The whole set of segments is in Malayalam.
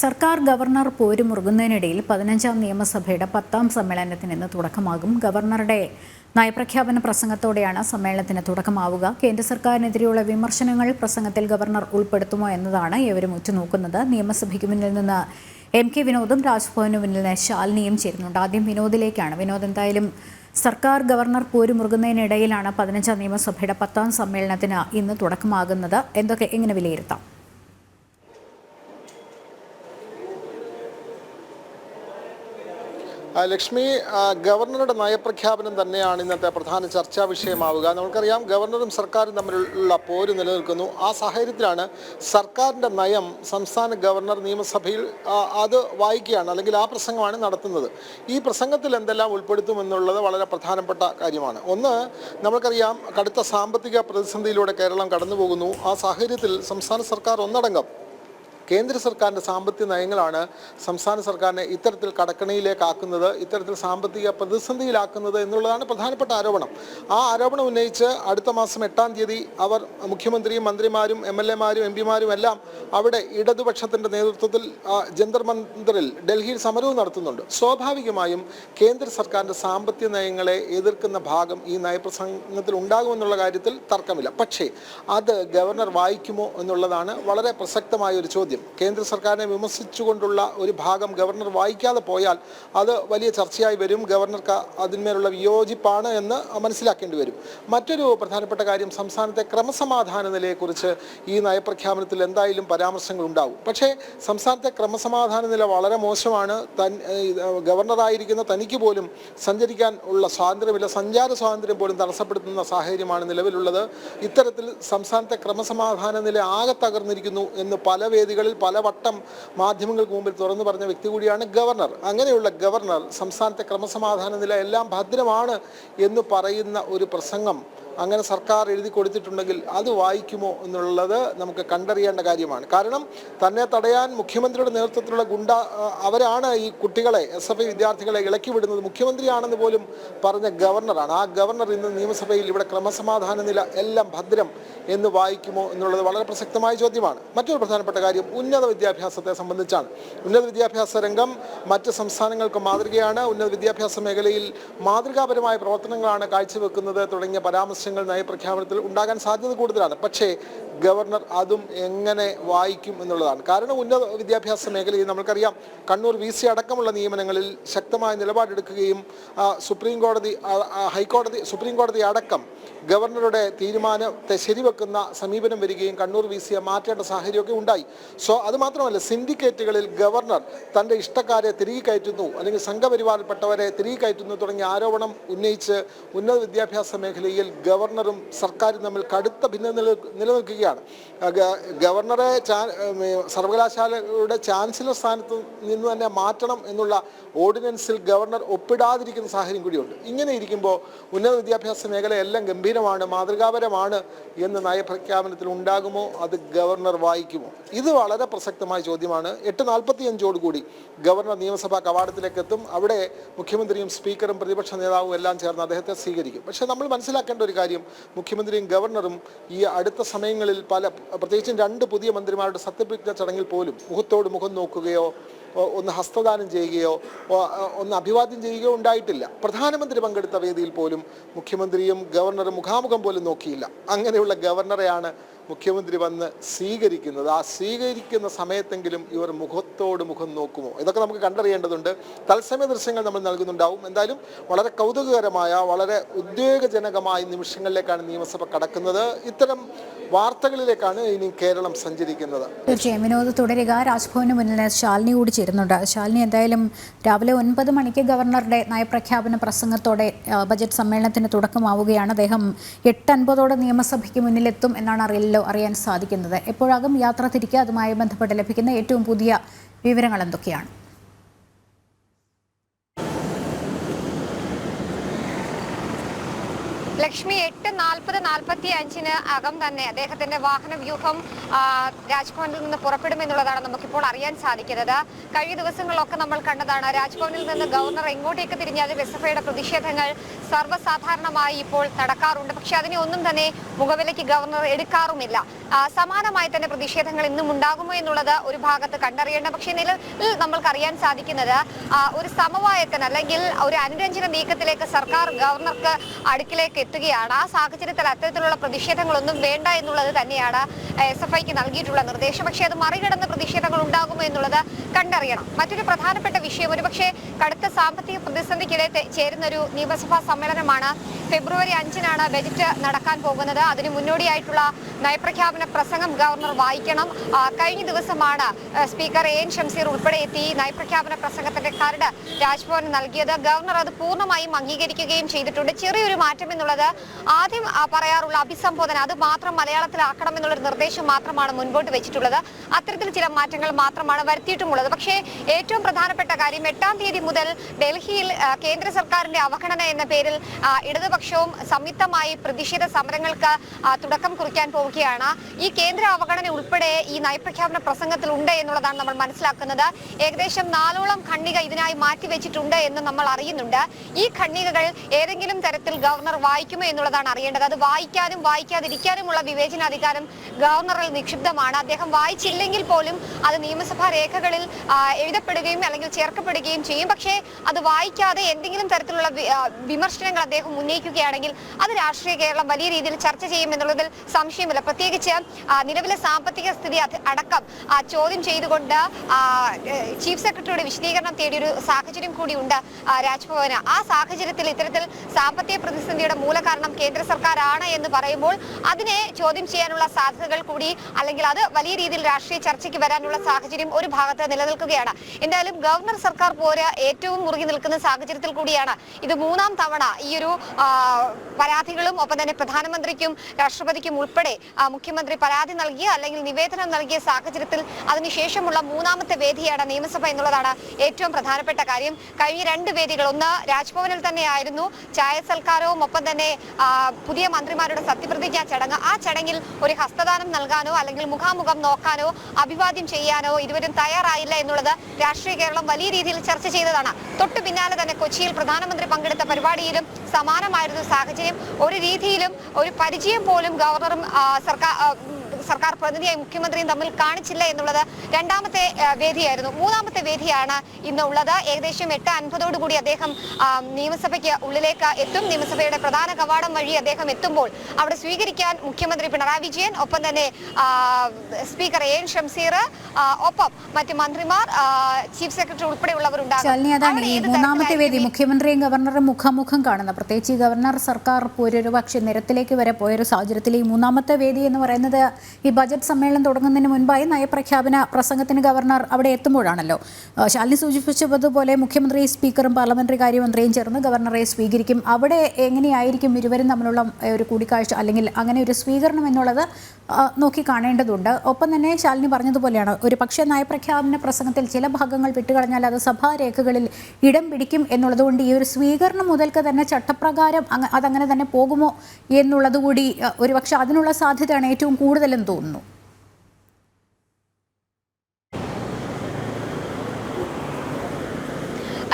സർക്കാർ ഗവർണർ പോരുമുറുകുന്നതിനിടയിൽ പതിനഞ്ചാം നിയമസഭയുടെ പത്താം സമ്മേളനത്തിന് ഇന്ന് തുടക്കമാകും ഗവർണറുടെ നയപ്രഖ്യാപന പ്രസംഗത്തോടെയാണ് സമ്മേളനത്തിന് തുടക്കമാവുക. കേന്ദ്ര സർക്കാരിനെതിരെയുള്ള വിമർശനങ്ങൾ പ്രസംഗത്തിൽ ഗവർണർ ഉൾപ്പെടുത്തുമോ എന്നതാണ് ഏവരും ഉറ്റുനോക്കുന്നത്. നിയമസഭയ്ക്ക് മുന്നിൽ നിന്ന് എം കെ വിനോദും രാജ്ഭവന് മുന്നിൽ നിന്ന് ശാലിനിയും ചേരുന്നുണ്ട്. ആദ്യം വിനോദിലേക്കാണ്. വിനോദ് എന്തായാലും സർക്കാർ ഗവർണർ പോരുമുറുകുന്നതിനിടയിലാണ് പതിനഞ്ചാം നിയമസഭയുടെ പത്താം സമ്മേളനത്തിന് ഇന്ന് തുടക്കമാകുന്നത്. എന്തൊക്കെ? എങ്ങനെ വിലയിരുത്താം? ലക്ഷ്മി ഗവർണറുടെ നയപ്രഖ്യാപനം തന്നെയാണ് ഇന്നത്തെ പ്രധാന ചർച്ചാ വിഷയമാവുക. നമുക്കറിയാം ഗവർണറും സർക്കാരും തമ്മിലുള്ള പോര് നിലനിൽക്കുന്നു. ആ സാഹചര്യത്തിലാണ് സർക്കാരിന്റെ നയം സംസ്ഥാന ഗവർണർ നിയമസഭയിൽ അത് വായിക്കുകയാണ് അല്ലെങ്കിൽ ആ പ്രസംഗമാണ് നടത്തുന്നത്. ഈ പ്രസംഗത്തിൽ എന്തെല്ലാം ഉൾപ്പെടുത്തുമെന്നുള്ളത് വളരെ പ്രധാനപ്പെട്ട കാര്യമാണ്. ഒന്ന് നമുക്കറിയാം കടുത്ത സാമ്പത്തിക പ്രതിസന്ധിയിലൂടെ കേരളം കടന്നുപോകുന്നു. ആ സാഹചര്യത്തിൽ സംസ്ഥാന സർക്കാർ ഒന്നടങ്കം കേന്ദ്ര സർക്കാരിന്റെ സാമ്പത്തിക നയങ്ങളാണ് സംസ്ഥാന സർക്കാരിനെ ഇത്തരത്തിൽ കടക്കണിയിലേക്കാക്കുന്നത് ഇത്തരത്തിൽ സാമ്പത്തിക പ്രതിസന്ധിയിലാക്കുന്നത് എന്നുള്ളതാണ് പ്രധാനപ്പെട്ട ആരോപണം. ആ ആരോപണം ഉന്നയിച്ച് അടുത്ത മാസം എട്ടാം തീയതി അവർ മുഖ്യമന്ത്രിയും മന്ത്രിമാരും എം എൽ എമാരും എം പിമാരും എല്ലാം അവിടെ ഇടതുപക്ഷത്തിന്റെ നേതൃത്വത്തിൽ ജന്തർമന്ത്രിൽ ജന്തർ മന്ദിറിൽ ഡൽഹിയിൽ സമരവും നടത്തുന്നുണ്ട്. സ്വാഭാവികമായും കേന്ദ്ര സർക്കാരിന്റെ സാമ്പത്തിക നയങ്ങളെ എതിർക്കുന്ന ഭാഗം ഈ നയപ്രസംഗത്തിൽ ഉണ്ടാകുമെന്നുള്ള കാര്യത്തിൽ തർക്കമില്ല. പക്ഷേ അത് ഗവർണർ വായിക്കുമോ എന്നുള്ളതാണ് വളരെ പ്രസക്തമായ ഒരു ചോദ്യം. കേന്ദ്ര സർക്കാരിനെ വിമർശിച്ചുകൊണ്ടുള്ള ഒരു ഭാഗം ഗവർണർ വായിക്കാതെ പോയാൽ അത് വലിയ ചർച്ചയായി വരും. ഗവർണർക്ക് അതിന്മേലുള്ള വിയോജിപ്പാണ് എന്ന് മനസ്സിലാക്കേണ്ടി വരും. മറ്റൊരു പ്രധാനപ്പെട്ട കാര്യം സംസ്ഥാനത്തെ ക്രമസമാധാന നിലയെക്കുറിച്ച് ഈ നയപ്രഖ്യാപനത്തിൽ എന്തായാലും പരാമർശങ്ങൾ ഉണ്ടാവും. പക്ഷേ സംസ്ഥാനത്തെ ക്രമസമാധാന നില വളരെ മോശമാണ്. തൻ ഗവർണറായിരിക്കുന്ന തനിക്ക് പോലും സഞ്ചരിക്കാൻ ഉള്ള സ്വാതന്ത്ര്യമില്ല സഞ്ചാര സ്വാതന്ത്ര്യം പോലും തടസ്സപ്പെടുത്തുന്ന സാഹചര്യമാണ് നിലവിലുള്ളത്. ഇത്തരത്തിൽ സംസ്ഥാനത്തെ ക്രമസമാധാന നില ആകെ തകർന്നിരിക്കുന്നു എന്ന് പല വേദികളിൽ പല വട്ടം മാധ്യമങ്ങൾക്ക് മുമ്പിൽ തുറന്നു പറഞ്ഞ വ്യക്തി കൂടിയാണ് ഗവർണർ. അങ്ങനെയുള്ള ഗവർണർ സംസ്ഥാനത്തെ ക്രമസമാധാന നില എല്ലാം ഭദ്രമാണ് എന്ന് പറയുന്ന ഒരു പ്രസംഗം അങ്ങനെ സർക്കാർ എഴുതി കൊടുത്തിട്ടുണ്ടെങ്കിൽ അത് വായിക്കുമോ എന്നുള്ളത് നമുക്ക് കണ്ടറിയേണ്ട കാര്യമാണ്. കാരണം തന്നെ തടയാൻ മുഖ്യമന്ത്രിയുടെ നേതൃത്വത്തിലുള്ള ഗുണ്ട അവരാണ് ഈ കുട്ടികളെ എസ് എഫ് ഐ വിദ്യാർത്ഥികളെ ഇളക്കി വിടുന്നത്. മുഖ്യമന്ത്രിയാണെന്ന് പോലും പറഞ്ഞ ഗവർണറാണ്. ആ ഗവർണർ ഇന്ന് നിയമസഭയിൽ ഇവിടെ ക്രമസമാധാന നില എല്ലാം ഭദ്രം എന്ന് വായിക്കുമോ എന്നുള്ളത് വളരെ പ്രസക്തമായ ചോദ്യമാണ്. മറ്റൊരു പ്രധാനപ്പെട്ട കാര്യം ഉന്നത വിദ്യാഭ്യാസത്തെ സംബന്ധിച്ചാണ്. ഉന്നത വിദ്യാഭ്യാസ രംഗം മറ്റ് സംസ്ഥാനങ്ങൾക്ക് മാതൃകയാണ്. ഉന്നത വിദ്യാഭ്യാസ മേഖലയിൽ മാതൃകാപരമായ പ്രവർത്തനങ്ങളാണ് കാഴ്ചവെക്കുന്നത് തുടങ്ങിയ പരാമർശങ്ങൾ നയപ്രഖ്യാപനത്തിൽ ഉണ്ടാകാൻ സാധ്യത കൂടുതലാണ്. പക്ഷേ ഗവർണർ അതും എങ്ങനെ വായിക്കും എന്നുള്ളതാണ്. കാരണം ഉന്നത വിദ്യാഭ്യാസ മേഖലയിൽ നമ്മൾക്കറിയാം കണ്ണൂർ വി സി അടക്കമുള്ള നിയമനങ്ങളിൽ ശക്തമായ നിലപാടെടുക്കുകയും സുപ്രീം കോടതി ഹൈക്കോടതി സുപ്രീം കോടതി അടക്കം ഗവർണറുടെ തീരുമാനത്തെ ശരിവെക്കുന്ന സമീപനം വരികയും കണ്ണൂർ വി സിയെ മാറ്റേണ്ട സാഹചര്യമൊക്കെ ഉണ്ടായി. സോ അത് മാത്രമല്ല സിൻഡിക്കേറ്റുകളിൽ ഗവർണർ തന്റെ ഇഷ്ടക്കാരെ തിരികെ കയറ്റുന്നു അല്ലെങ്കിൽ സംഘപരിവാരപ്പെട്ടവരെ തിരികെ കയറ്റുന്നു തുടങ്ങിയ ആരോപണം ഉന്നയിച്ച് ഉന്നത വിദ്യാഭ്യാസ മേഖലയിൽ ഗവർണറും സർക്കാരും തമ്മിൽ കടുത്ത ഭിന്ന നിലനിൽക്കുകയാണ്. ഗവർണറെ സർവകലാശാലയുടെ ചാൻസലർ സ്ഥാനത്ത് നിന്ന് തന്നെ മാറ്റണം എന്നുള്ള ഓർഡിനൻസിൽ ഗവർണർ ഒപ്പിടാതിരിക്കുന്ന സാഹചര്യം കൂടിയുണ്ട്. ഇങ്ങനെ ഇരിക്കുമ്പോൾ ഉന്നത വിദ്യാഭ്യാസ മേഖല എല്ലാം ഗംഭീരമാണ് മാതൃകാപരമാണ് എന്ന് നയപ്രഖ്യാപനത്തിൽ ഉണ്ടാകുമോ അത് ഗവർണർ വായിക്കുമോ? ഇത് വളരെ പ്രസക്തമായ ചോദ്യമാണ്. എട്ട് നാൽപ്പത്തിയഞ്ചോട് കൂടി ഗവർണർ നിയമസഭാ കവാടത്തിലേക്ക് എത്തും. അവിടെ മുഖ്യമന്ത്രിയും സ്പീക്കറും പ്രതിപക്ഷ നേതാവും എല്ലാം ചേർന്ന് അദ്ദേഹത്തെ സ്വീകരിക്കും. പക്ഷേ നമ്മൾ മനസ്സിലാക്കേണ്ട ഒരു കാര്യം മുഖ്യമന്ത്രിയും ഗവർണറും ഈ അടുത്ത സമയങ്ങളിൽ പല പ്രത്യേകിച്ചും രണ്ട് പുതിയ മന്ത്രിമാരുടെ സത്യപ്രതിജ്ഞ ചടങ്ങിൽ പോലും മുഖത്തോട് മുഖം നോക്കുകയോ ഒന്ന് ഹസ്തദാനം ചെയ്യുകയോ ഒന്ന് അഭിവാദ്യം ചെയ്യുകയോ ഉണ്ടായിട്ടില്ല. പ്രധാനമന്ത്രി പങ്കെടുത്ത വേദിയിൽ പോലും മുഖ്യമന്ത്രിയും ഗവർണറും മുഖാമുഖം പോലും നോക്കിയില്ല. അങ്ങനെയുള്ള ഗവർണറെയാണ് മുഖ്യമന്ത്രി വന്ന് സ്വീകരിക്കുന്നത്. ആ സ്വീകരിക്കുന്ന സമയത്തെങ്കിലും ഇവർ മുഖത്തോട് മുഖം നോക്കുമോ? ഇതൊക്കെ നമുക്ക് കണ്ടറിയേണ്ടതുണ്ട്. തത്സമയ ദൃശ്യങ്ങൾ നമ്മൾ നൽകുന്നുണ്ടാവും. എന്തായാലും വളരെ കൗതുകകരമായ വളരെ ഉദ്വേഗജനകമായ നിമിഷങ്ങളിലേക്കാണ് നിയമസഭ കടക്കുന്നത്. ഇത്തരം വാർത്തകളിലേക്കാണ് ഇനി കേരളം സഞ്ചരിക്കുന്നത്. തീർച്ചയായും. വിനോദ് തുടരുക. രാജ്ഭവന് മുന്നിൽ ശാലിനി കൂടി ചേരുന്നുണ്ട്. ശാലിനി എന്തായാലും രാവിലെ ഒൻപത് മണിക്ക് ഗവർണറുടെ നയപ്രഖ്യാപന പ്രസംഗത്തോടെ ബജറ്റ് സമ്മേളനത്തിന് തുടക്കമാവുകയാണ്. അദ്ദേഹം എട്ട് അൻപതോടെ നിയമസഭയ്ക്ക് മുന്നിലെത്തും എന്നാണ് അറിയലോ അറിയാൻ സാധിക്കുന്നത്. എപ്പോഴാകും യാത്ര തിരിക്കുക അതുമായി ബന്ധപ്പെട്ട് ലഭിക്കുന്ന ഏറ്റവും പുതിയ വിവരങ്ങൾ എന്തൊക്കെയാണ്? ലക്ഷ്മി എട്ട് നാൽപ്പത് നാൽപ്പത്തി അഞ്ചിന് അകം തന്നെ അദ്ദേഹത്തിന്റെ വാഹന വ്യൂഹം രാജ്ഭവനിൽ നിന്ന് പുറപ്പെടുമെന്നുള്ളതാണ് നമുക്കിപ്പോൾ അറിയാൻ സാധിക്കുന്നത്. കഴിഞ്ഞ ദിവസങ്ങളിലൊക്കെ നമ്മൾ കണ്ടതാണ് രാജ്ഭവനിൽ നിന്ന് ഗവർണർ എങ്ങോട്ടേക്ക് തിരിഞ്ഞാൽ ബെസഫയുടെ പ്രതിഷേധങ്ങൾ സർവസാധാരണമായി ഇപ്പോൾ നടക്കാറുണ്ട്. പക്ഷെ അതിനെ ഒന്നും തന്നെ മുഖവിലയ്ക്ക് ഗവർണർ എടുക്കാറുമില്ല. സമാനമായി തന്നെ പ്രതിഷേധങ്ങൾ ഇന്നും ഉണ്ടാകുമോ എന്നുള്ളത് ഒരു ഭാഗത്ത് കണ്ടറിയേണ്ട. പക്ഷേ നിലവിൽ നമ്മൾക്ക് അറിയാൻ സാധിക്കുന്നത് ഒരു സമവായത്തിന് അല്ലെങ്കിൽ ഒരു അനുരഞ്ജന നീക്കത്തിലേക്ക് സർക്കാർ ഗവർണർക്ക് അടുക്കിലേക്ക് എത്തുകയാണ് ആ സാഹചര്യത്തിൽ അത്തരത്തിലുള്ള പ്രതിഷേധങ്ങളൊന്നും വേണ്ട എന്നുള്ളത് തന്നെയാണ് എസ് എഫ് ഐക്ക് നൽകിയിട്ടുള്ള നിർദ്ദേശം. പക്ഷേ അത് മറികടന്ന് പ്രതിഷേധങ്ങൾ ഉണ്ടാകുമോ എന്നുള്ളത് കണ്ടറിയണം. മറ്റൊരു പ്രധാനപ്പെട്ട വിഷയം ഒരുപക്ഷെ കടുത്ത സാമ്പത്തിക പ്രതിസന്ധിക്കിടെ ചേരുന്ന ഒരു നിയമസഭാ സമ്മേളനമാണ് ഫെബ്രുവരി അഞ്ചിനാണ് ബജറ്റ് നടക്കാൻ പോകുന്നത്. അതിന് മുന്നോടിയായിട്ടുള്ള നയപ്രഖ്യാപന പ്രസംഗം ഗവർണർ വായിക്കണം. കഴിഞ്ഞ ദിവസമാണ് സ്പീക്കർ എ എൻ ഷംസീർ ഉൾപ്പെടെ എത്തി നയപ്രഖ്യാപന പ്രസംഗത്തിന്റെ കരട് രാജ്ഭവന് നൽകിയത്. ഗവർണർ അത് പൂർണമായും അംഗീകരിക്കുകയും ചെയ്തിട്ടുണ്ട്. ചെറിയൊരു മാറ്റം എന്നുള്ളത് ആദ്യം പറയാറുള്ള അഭിസംബോധന അത് മാത്രം മലയാളത്തിലാക്കണം എന്നുള്ളൊരു നിർദ്ദേശം മാത്രമാണ് മുൻപോട്ട് വെച്ചിട്ടുള്ളത്. അത്തരത്തിൽ ചില മാറ്റങ്ങൾ മാത്രമാണ് വരുത്തിയിട്ടുമുള്ളത്. പക്ഷേ ഏറ്റവും പ്രധാനപ്പെട്ട കാര്യം എട്ടാം തീയതി മുതൽ ഡൽഹിയിൽ കേന്ദ്ര സർക്കാരിന്റെ അവഗണന എന്ന പേരിൽ ഇടതുപക്ഷവും സംയുക്തമായി പ്രതിഷേധ സമരങ്ങൾക്ക് തുടക്കം കുറിക്കാൻ പോവുകയാണ്. ഈ കേന്ദ്ര അവഗണന ഉൾപ്പെടെ ഈ നയപ്രഖ്യാപന പ്രസംഗത്തിൽ ഉണ്ട് എന്നുള്ളതാണ് നമ്മൾ മനസ്സിലാക്കുന്നത്. ഏകദേശം നാലോളം ഖണ്ഡിക ഇതിനായി മാറ്റിവെച്ചിട്ടുണ്ട് എന്ന് നമ്മൾ അറിയുന്നുണ്ട്. ഈ ഖണ്ഡികകൾ ഏതെങ്കിലും തരത്തിൽ ഗവർണർ വായിക്കുമോ എന്നുള്ളതാണ് അറിയേണ്ടത്. അത് വായിക്കാനും വായിക്കാതിരിക്കാനുമുള്ള വിവേചനാധികാരം ഗവർണറിൽ നിക്ഷിപ്തമാണ്. അദ്ദേഹം വായിച്ചില്ലെങ്കിൽ പോലും അത് നിയമസഭാ രേഖകളിൽ എഴുതപ്പെടുകയും അല്ലെങ്കിൽ ചേർക്കപ്പെടുകയും ചെയ്യും. പക്ഷേ അത് വായിക്കാതെ എന്തെങ്കിലും തരത്തിലുള്ള വിമർശനങ്ങൾ അദ്ദേഹം ഉന്നയിക്കുകയാണെങ്കിൽ അത് രാഷ്ട്രീയ കേരളം വലിയ രീതിയിൽ ചർച്ച ചെയ്യുമെന്നുള്ളതിൽ സംശയമില്ല. പ്രത്യേകിച്ച് നിലവിലെ സാമ്പത്തിക സ്ഥിതി അടക്കം ചോദ്യം ചെയ്തുകൊണ്ട് ചീഫ് സെക്രട്ടറിയുടെ വിശദീകരണം തേടിയൊരു സാഹചര്യം കൂടിയുണ്ട് രാജ്ഭവന്. ആ സാഹചര്യത്തിൽ ഇത്തരത്തിൽ സാമ്പത്തിക പ്രതിസന്ധിയുടെ മൂലകാരണം കേന്ദ്ര സർക്കാരാണ് എന്ന് പറയുമ്പോൾ അതിനെ ചോദ്യം ചെയ്യാനുള്ള സാധ്യതകൾ കൂടി അല്ലെങ്കിൽ അത് വലിയ രീതിയിൽ രാഷ്ട്രീയ ചർച്ചയ്ക്ക് വരാനുള്ള സാഹചര്യം ഒരു ഭാഗത്ത് നിലനിൽക്കുകയാണ്. എന്തായാലും ഗവർണർ സർക്കാർ പോര് ഏറ്റവും മുറുകി നിൽക്കുന്ന സാഹചര്യത്തിൽ കൂടിയാണ് ഇത് മൂന്നാം തവണ ഈ ഒരു പരാതികളും ഒപ്പം തന്നെ പ്രധാനമന്ത്രിക്കും രാഷ്ട്രപതിക്കും ഉൾപ്പെടെ മുഖ്യമന്ത്രി പരാതി നൽകിയ അല്ലെങ്കിൽ നിവേദനം നൽകിയ സാഹചര്യത്തിൽ അതിനുശേഷമുള്ള മൂന്നാമത്തെ വേദിയാണ് നിയമസഭ എന്നുള്ളതാണ് ഏറ്റവും പ്രധാനപ്പെട്ട കാര്യം. കഴിഞ്ഞ രണ്ട് വേദികൾ ഒന്ന് രാജ്ഭവനിൽ തന്നെയായിരുന്നു. ചായ സൽക്കാരവും ഒപ്പം തന്നെ ആ, പുതിയ മന്ത്രിമാരുടെ സത്യപ്രതിജ്ഞാ ചടങ്ങ്. ആ ചടങ്ങിൽ ഒരു ഹസ്തദാനം നൽകാനോ അല്ലെങ്കിൽ മുഖാമുഖം നോക്കാനോ അഭിവാദ്യം ചെയ്യാനോ ഇരുവരും തയ്യാറായില്ല എന്നുള്ളത് രാഷ്ട്രീയ കേരളം വലിയ രീതിയിൽ ചർച്ച ചെയ്തതാണ്. തൊട്ടു പിന്നാലെ തന്നെ കൊച്ചിയിൽ പ്രധാനമന്ത്രി പങ്കെടുത്ത പരിപാടിയിലും സമാനമായിരുന്നു സാഹചര്യം ഒരു രീതിയിലും ഒരു പരിചയം പോലും ഗവർണറും സർക്കാർ സർക്കാർ പ്രതിനിധിയായി മുഖ്യമന്ത്രിയും തമ്മിൽ കാണിച്ചില്ല എന്നുള്ളത് രണ്ടാമത്തെ വേദിയായിരുന്നു. മൂന്നാമത്തെ വേദിയാണ് ഇന്ന് ഉള്ളത് ഏകദേശം എട്ട് അൻപതോടു കൂടി അദ്ദേഹം നിയമസഭയ്ക്ക് ഉള്ളിലേക്ക് എത്തും. നിയമസഭയുടെ പ്രധാന കവാടം വഴി അദ്ദേഹം എത്തുമ്പോൾ അവിടെ സ്വീകരിക്കാൻ മുഖ്യമന്ത്രി പിണറായി വിജയൻ ഒപ്പം തന്നെ സ്പീക്കർ എ എൻ ഷംസീർ ഒപ്പം മറ്റ് മന്ത്രിമാർ ചീഫ് സെക്രട്ടറി ഉൾപ്പെടെയുള്ളവർ ഉണ്ടാകും. അതാണ് ഈ മൂന്നാമത്തെ വേദി. മുഖ്യമന്ത്രിയും ഗവർണറും മുഖാമുഖം കാണുന്ന. പ്രത്യേകിച്ച് ഗവർണർ സർക്കാർ ഒരുപക്ഷെ നിരത്തിലേക്ക് വരെ പോയൊരു സാഹചര്യത്തിൽ ഈ മൂന്നാമത്തെ വേദി എന്ന് പറയുന്നത് ഈ ബജറ്റ് സമ്മേളനം തുടങ്ങുന്നതിന് മുൻപായി നയപ്രഖ്യാപന പ്രസംഗത്തിന് ഗവർണർ അവിടെ എത്തുമ്പോഴാണല്ലോ. ശാലിനി സൂചിപ്പിച്ചതുപോലെ മുഖ്യമന്ത്രി സ്പീക്കറും പാർലമെന്ററി കാര്യമന്ത്രിയും ചേർന്ന് ഗവർണറെ സ്വീകരിക്കും. അവിടെ എങ്ങനെയായിരിക്കും ഇരുവരും തമ്മിലുള്ള ഒരു കൂടിക്കാഴ്ച അല്ലെങ്കിൽ അങ്ങനെ ഒരു സ്വീകരണം എന്നുള്ളത് നോക്കി കാണേണ്ടതുണ്ട്. ഒപ്പം തന്നെ ശാലിനി പറഞ്ഞതുപോലെയാണ് ഒരു പക്ഷേ നയപ്രഖ്യാപന പ്രസംഗത്തിൽ ചില ഭാഗങ്ങൾ വിട്ടുകളഞ്ഞാൽ അത് സഭാരേഖകളിൽ ഇടം പിടിക്കും എന്നുള്ളതുകൊണ്ട് ഈ ഒരു സ്വീകരണം മുതൽക്ക് തന്നെ ചട്ടപ്രകാരം അതങ്ങനെ തന്നെ പോകുമോ എന്നുള്ളത് കൂടി ഒരുപക്ഷെ അതിനുള്ള സാധ്യതയാണ് ഏറ്റവും കൂടുതലെന്ന് തോന്നുന്നു.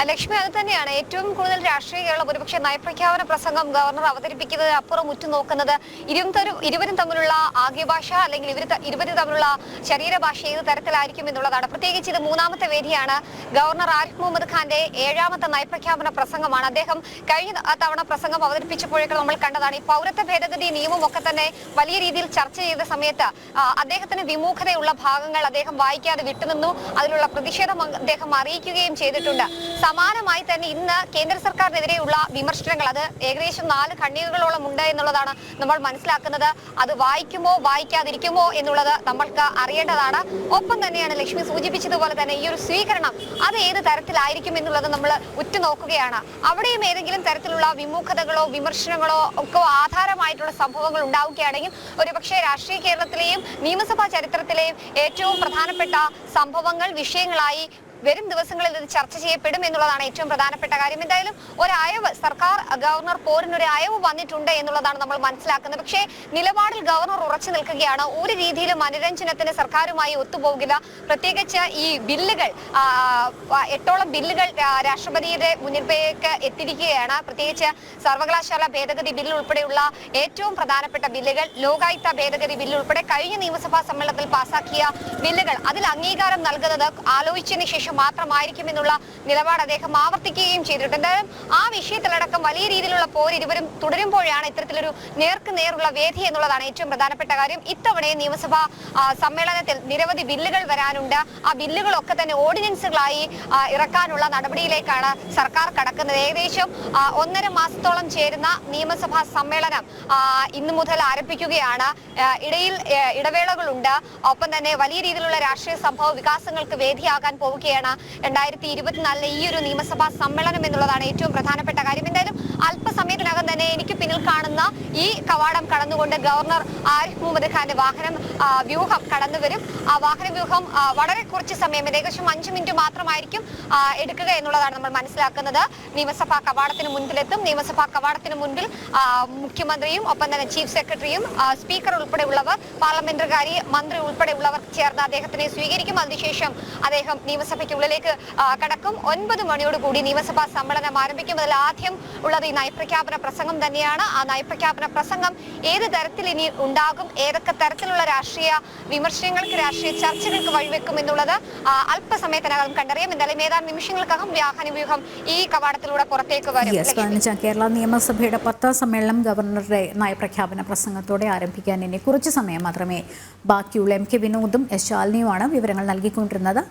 ലക്ഷ്മി അത് തന്നെയാണ്. ഏറ്റവും കൂടുതൽ രാഷ്ട്രീയ കേരളം ഒരുപക്ഷെ നയപ്രഖ്യാപന പ്രസംഗം ഗവർണർ അവതരിപ്പിക്കുന്നത് അപ്പുറം ഉറ്റുനോക്കുന്നത് ഇരുവരും ഇരുവരും തമ്മിലുള്ള ആഗ്യഭാഷ അല്ലെങ്കിൽ ഇവർ ഇരുവരും തമ്മിലുള്ള ശരീരഭാഷ ഏത് തരത്തിലായിരിക്കും എന്നുള്ളതാണ്. പ്രത്യേകിച്ച് ഇത് മൂന്നാമത്തെ വേദിയാണ്. ഗവർണർ ആരിഫ് മുഹമ്മദ് ഖാന്റെ ഏഴാമത്തെ നയപ്രഖ്യാപന പ്രസംഗമാണ്. അദ്ദേഹം കഴിഞ്ഞ തവണ പ്രസംഗം അവതരിപ്പിച്ചപ്പോഴേക്കും നമ്മൾ കണ്ടതാണ്. ഈ പൗരത്വ ഭേദഗതി നിയമം ഒക്കെ തന്നെ വലിയ രീതിയിൽ ചർച്ച ചെയ്ത സമയത്ത് അദ്ദേഹത്തിന് വിമുഖതയുള്ള ഭാഗങ്ങൾ അദ്ദേഹം വായിക്കാതെ വിട്ടുനിന്നു. അതിലുള്ള പ്രതിഷേധം അദ്ദേഹം അറിയിക്കുകയും ചെയ്തിട്ടുണ്ട്. സമാനമായി തന്നെ ഇന്ന് കേന്ദ്ര സർക്കാരിനെതിരെയുള്ള വിമർശനങ്ങൾ. അത് ഏകദേശം നാല് ഖണ്ഡികകളോളം ഉണ്ട് എന്നുള്ളതാണ് നമ്മൾ മനസ്സിലാക്കുന്നത്. അത് വായിക്കുമോ വായിക്കാതിരിക്കുമോ എന്നുള്ളത് നമ്മൾക്ക് അറിയേണ്ടതാണ്. ഒപ്പം തന്നെയാണ് ലക്ഷ്മി സൂചിപ്പിച്ചതുപോലെ തന്നെ ഈ ഒരു സ്വീകരണം അത് ഏത് തരത്തിലായിരിക്കും എന്നുള്ളത് നമ്മൾ ഉറ്റുനോക്കുകയാണ്. അവിടെയും ഏതെങ്കിലും തരത്തിലുള്ള വിമുഖതകളോ വിമർശനങ്ങളോ ഒക്കെ ആധാരമായിട്ടുള്ള സംഭവങ്ങൾ ഉണ്ടാവുകയാണെങ്കിൽ ഒരുപക്ഷെ രാഷ്ട്രീയ കേരളത്തിലെയും നിയമസഭാ ചരിത്രത്തിലെയും ഏറ്റവും പ്രധാനപ്പെട്ട സംഭവങ്ങൾ വിഷയങ്ങളായി വരും ദിവസങ്ങളിൽ ഇത് ചർച്ച ചെയ്യപ്പെടും എന്നുള്ളതാണ് ഏറ്റവും പ്രധാനപ്പെട്ട കാര്യം. എന്തായാലും ഒരു അയവ് സർക്കാർ ഗവർണർ പോരിനൊരു അയവ് വന്നിട്ടുണ്ട് എന്നുള്ളതാണ് നമ്മൾ മനസ്സിലാക്കുന്നത്. പക്ഷേ നിലപാടിൽ ഗവർണർ ഉറച്ചു നിൽക്കുകയാണ്. ഒരു രീതിയിലും അനുരഞ്ജനത്തിന് സർക്കാരുമായി ഒത്തുപോകില്ല. പ്രത്യേകിച്ച് ഈ ബില്ലുകൾ എട്ടോളം ബില്ലുകൾ രാഷ്ട്രപതിയുടെ മുന്നിലേക്ക് എത്തിയിരിക്കുകയാണ്. പ്രത്യേകിച്ച് സർവകലാശാല ഭേദഗതി ബില്ല് ഉൾപ്പെടെയുള്ള ഏറ്റവും പ്രധാനപ്പെട്ട ബില്ലുകൾ ലോകായുക്ത ഭേദഗതി ബില്ല് ഉൾപ്പെടെ കഴിഞ്ഞ നിയമസഭാ സമ്മേളനത്തിൽ പാസാക്കിയ ബില്ലുകൾ. അതിൽ അംഗീകാരം നൽകുന്നത് ആലോചിച്ചതിന് ശേഷം മാത്രമായിരിക്കുമെന്നുള്ള നിലപാട് അദ്ദേഹം ആവർത്തിക്കുകയും ചെയ്തിട്ടുണ്ട്. എന്തായാലും ആ വിഷയത്തിലടക്കം വലിയ രീതിയിലുള്ള പോര് ഇരുവരും തുടരുമ്പോഴാണ് ഇത്തരത്തിലൊരു നേർക്ക് നേരുള്ള വേദി എന്നുള്ളതാണ് ഏറ്റവും പ്രധാനപ്പെട്ട കാര്യം. ഇത്തവണയും നിയമസഭാ സമ്മേളനത്തിൽ നിരവധി ബില്ലുകൾ വരാനുണ്ട്. ആ ബില്ലുകളൊക്കെ തന്നെ ഓർഡിനൻസുകളായി ഇറക്കാനുള്ള നടപടിയിലേക്കാണ് സർക്കാർ കടക്കുന്നത്. ഏകദേശം ഒന്നര മാസത്തോളം ചേരുന്ന നിയമസഭാ സമ്മേളനം ഇന്നു മുതൽ ആരംഭിക്കുകയാണ്. ഇടയിൽ ഇടവേളകളുണ്ട്. ഒപ്പം തന്നെ വലിയ രീതിയിലുള്ള രാഷ്ട്രീയ സംഭവ വികാസങ്ങൾക്ക് വേദിയാകാൻ പോവുകയാണ് രണ്ടായിരത്തി ഇരുപത്തിനാലിലെ ഈ ഒരു നിയമസഭാ സമ്മേളനം എന്നുള്ളതാണ് ഏറ്റവും പ്രധാനപ്പെട്ട കാര്യം. എന്തായാലും അല്പസമയത്തിനകം തന്നെ എനിക്ക് പിന്നിൽ കാണുന്ന ഈ കവാടം കടന്നുകൊണ്ട് ഗവർണർ ആരിഫ് മുഹമ്മദ് ഖാന്റെ വാഹനം വ്യൂഹം കടന്നുവരും ആ വാഹന വ്യൂഹം വളരെ കുറച്ച് സമയം ഏകദേശം അഞ്ച് മിനിറ്റ് മാത്രമായിരിക്കും എടുക്കുക എന്നുള്ളതാണ് നമ്മൾ മനസ്സിലാക്കുന്നത്. നിയമസഭാ കവാടത്തിന് മുൻപിലെത്തും. നിയമസഭാ കവാടത്തിന് മുൻപിൽ മുഖ്യമന്ത്രിയും ഒപ്പം തന്നെ ചീഫ് സെക്രട്ടറിയും സ്പീക്കർ ഉൾപ്പെടെയുള്ളവർ പാർലമെന്ററി മന്ത്രി ഉൾപ്പെടെയുള്ളവർ ചേർന്ന് അദ്ദേഹത്തിനെ സ്വീകരിക്കും. അതിനുശേഷം അദ്ദേഹം നിയമസഭയ്ക്കുള്ളിലേക്ക് ആ, കടക്കും. ഒൻപത് മണിയോടുകൂടി നിയമസഭാ സമ്മേളനം ആരംഭിക്കും. അതിൽ ആദ്യം ഉള്ളത് ഈ നയപ്രഖ്യാപന പ്രസംഗം തന്നെയാണ്. ആ നയപ്രഖ്യാപന പ്രസംഗം ഏത് തരത്തിൽ ഇനി ഉണ്ടാകും? ഏതൊക്കെ തരത്തിലുള്ള രാഷ്ട്രീയ വിമർശനങ്ങൾക്ക് രാഷ്ട്രീയ ചർച്ചകൾക്ക് വഴിവെക്കും എന്നുള്ളത് അല്പസമയത്തിനകം കണ്ടറിയാം. എന്തായാലും ഏതാനും നിമിഷങ്ങൾക്കകം വ്യാഹന വ്യൂഹം ഈ കവാടത്തിലൂടെ പുറത്തേക്ക് വരും. കേരള നിയമസഭയുടെ പത്താം സമ്മേളനം ഗവർണറുടെ നയപ്രഖ്യാപന പ്രസംഗത്തോടെ ആരംഭിക്കാൻ ഇനി കുറച്ച് സമയം മാത്രമേ ബാക്കിയുള്ള. എം കെ വിനോദും എസ് ശാലിനിയുമാണ് വിവരങ്ങൾ നൽകിക്കൊണ്ടിരുന്നത്.